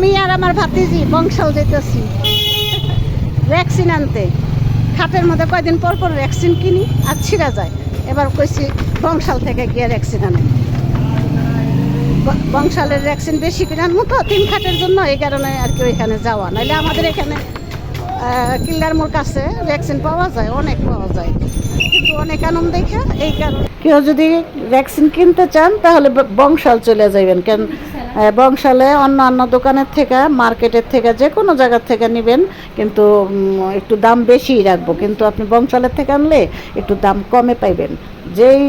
আমি আর আমার ভাতিজি বংশাল যেতেছি ভ্যাকসিন আনতে। খাটের মধ্যে কয়দিন পর পর ভ্যাকসিন কিনি আর ছিঁড়া যায়। এবার কইছি বংশাল থেকে গিয়ে ভ্যাকসিন আনে। বংশালের ভ্যাকসিন বেশি করে আনব তো, তিন খাটের জন্য এই কারণে আর কি ওইখানে যাওয়া। নাহলে আমাদের এখানে কিল্লার মোর কাছে ভ্যাকসিন পাওয়া যায়, অনেক পাওয়া যায়। কিন্তু অনেক আনন্দ দেখে এই কারণে। কেউ যদি ভ্যাকসিন কিনতে চান, তাহলে বংশাল চলে যাবেন কেন বংশালে অন্য অন্য দোকানের থেকে, মার্কেটের থেকে, যে কোনো জায়গার থেকে নেবেন, কিন্তু একটু দাম বেশিই রাখব। কিন্তু আপনি বংশালের থেকে আনলে একটু দাম কমে পাইবেন। যেই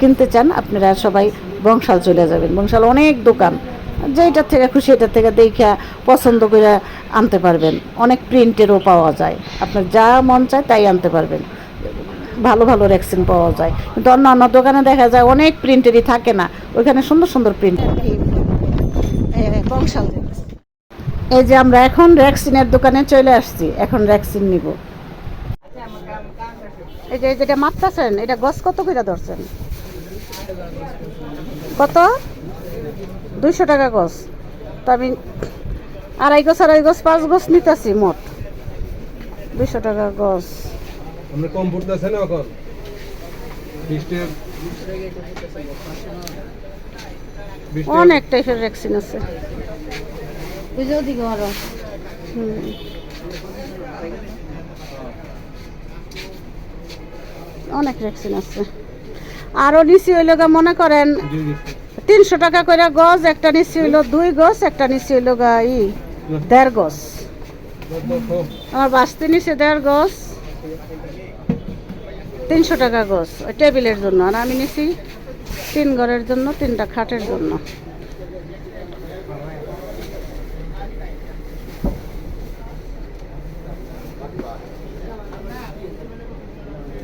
কিনতে চান, আপনারা সবাই বংশাল চলে যাবেন। বংশাল অনেক দোকান। যেটার থেকে খুশি এটার থেকে দেখা পছন্দ করে আনতে পারবেন। অনেক প্রিন্টেরও পাওয়া যায়। আপনার যা মন চায় তাই আনতে পারবেন। ভালো ভালো ভ্যাকসিন পাওয়া যায়। কিন্তু অন্য অন্য দোকানে দেখা যায় অনেক প্রিন্টেরই থাকে না। ওইখানে সুন্দর সুন্দর প্রিন্ট বংশাল এই যে আমরা এখন ভ্যাকসিনের দোকানে চলে আসছি, এখন ভ্যাকসিন নিব। এই যে যেটা মাপতেছেন, এটা গছ কত করে ধরছেন? কত? দুইশো টাকা গছ। তো আমি আড়াই গছ আড়াই গছ, পাঁচ গছ নিতেছি মোট। দুইশো টাকা গছ। কম পড়তেছে না এখন? অনেক টাইপের ভ্যাকসিন আছে বুঝেও দিকে আরও হুম। অনেক ভ্যাকসিন আছে আরও নিচে হইল গা মনে করেন। তিনশো টাকা করে গজ একটা নিচে হইল দুই গজ একটা নিচে হইল গা ই দেড় গজ। আমার বাঁচতে নিচে দেড় গজ তিনশো টাকা গজ ওই টেবিলের জন্য আর আমি নিছি তিন ঘরের জন্য, তিনটা খাটের জন্য।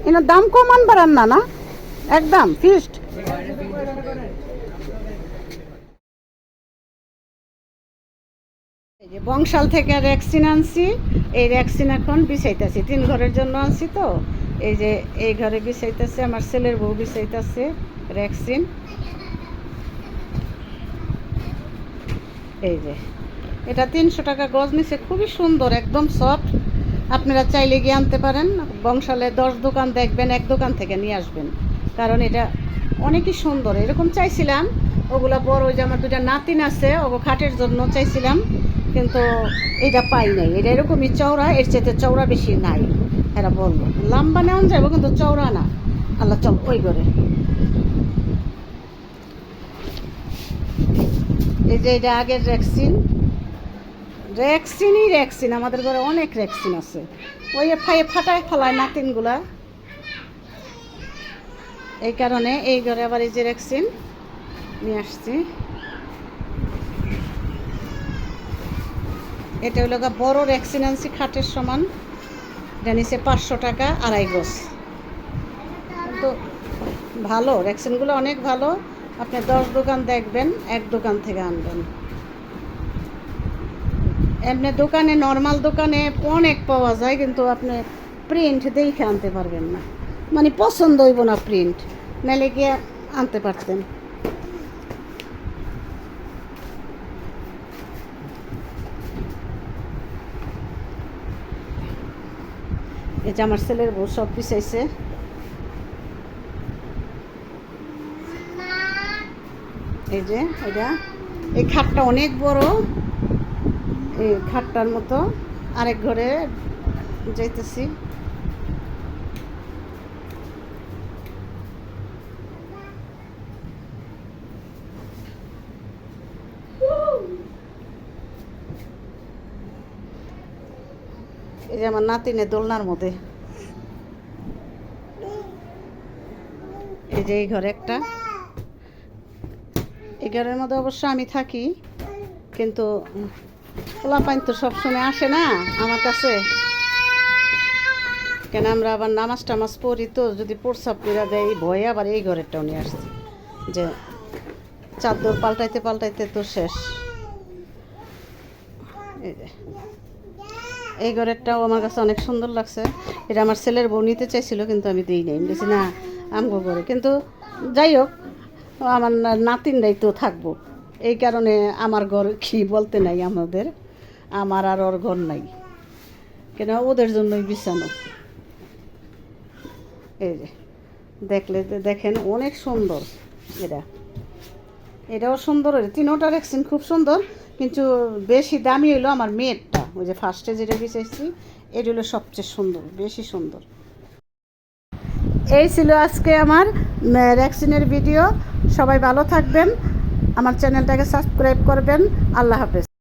এনার দাম কমান বাড়ান না না? একদম ফিক্সড বংশাল থেকে ভ্যাকসিন আনছি, এই ভ্যাকসিন এখন বিছাইতেছি। তিন ঘরের জন্য আনছি তো। এই যে এই ঘরে বিছাইতেছে, আমার ছেলের বউ বিছাইতেছে ভ্যাকসিন এই যে, এটা তিনশো টাকা গজ নিছে খুবই সুন্দর, একদম সফট আপনারা চাইলে গিয়ে আনতে পারেন। বংশালে দশ দোকান দেখবেন, এক দোকান থেকে নিয়ে আসবেন। কারণ এটা অনেকই সুন্দর। এরকম চাইছিলাম, ওগুলা বড় ওই যে আমার দুটা নাতিন আছে, ওগো খাটের জন্য চাইছিলাম, কিন্তু এটা পাই নাই। এটা এরকমই চওড়া, এর চাইতে চওড়া বেশি নাই। এরা বলল লম্বা নেওয়া যাবে কিন্তু চওড়া না। আল্লাহ চল, ওই করে এই যে এটা আগের ভ্যাকসিন ভ্যাকসিনই ভ্যাকসিন আমাদের ঘরে অনেক ভ্যাকসিন আছে। ওই ফাইয়ে ফাটায় ফেলায় নাতিনগুলা। এই কারণে এই ঘরে আবার এই যে ভ্যাকসিন নিয়ে আসছি। এটা হলো বড় ভ্যাকসিন আনছি, খাটের সমান। নিচে পাঁচশো টাকা আড়াই গোছ কিন্তু ভালো, ভ্যাকসিনগুলো অনেক ভালো। আপনি দশ দোকান দেখবেন, এক দোকান থেকে আনবেন। এমনি দোকানে নর্মাল দোকানে অনেক পাওয়া যায়, কিন্তু আপনি প্রিন্ট দেখে আনতে পারবেন না। মানে পছন্দ হইব না প্রিন্ট নাহলে গিয়ে আনতে পারতেন। এই যে আমার ছেলের বউ সব পিছাইছে। এই যে, এটা। এই খাটটা অনেক বড়। এই খাটটার মতো আরেক ঘরে যাইতেছি। এই যে আমার নাতিনে দোলনার মধ্যে। এই যে এই ঘরে একটা। এই ঘরের মধ্যে অবশ্য আমি থাকি, কিন্তু পোলাপাইন তো সবসময় আসে না আমার কাছে। কেন আমরা আবার নামাজ টামাজ পড়ি তো, যদি প্রসাব করে দেয়, এই ভয়ে আবার এই ঘরেরটাও নিয়ে আসছি। যে চাদর পাল্টাইতে পাল্টাইতে তো শেষ। এই যে। এই ঘরেরটাও আমার কাছে অনেক সুন্দর লাগছে। এটা আমার ছেলের বউ নিতে চাইছিল, কিন্তু আমি দিই নাই। বলছি, না, আমগো ঘরে। কিন্তু যাই হোক, আমার না- নাতিনরাই তো থাকব। এই কারণে আমার ঘর কি বলতে নাই আমাদের। আমার আর ওর ঘর নাই। কেন? ওদের জন্যই বিছানো। এই যে, দেখলে দেখেন অনেক সুন্দর। এটা। এটাও সুন্দর। তিনোটা ভ্যাকসিন খুব সুন্দর। কিন্তু বেশি দামি হলো আমার মেয়েরটা। ওই যে ফার্স্টে যেটা বিচাইছি এটা হলো সবচেয়ে সুন্দর, বেশি সুন্দর। এই ছিল আজকে আমার ভ্যাকসিনের ভিডিও সবাই ভালো থাকবেন। আমার চ্যানেলটাকে সাবস্ক্রাইব করবেন। আল্লাহ হাফেজ।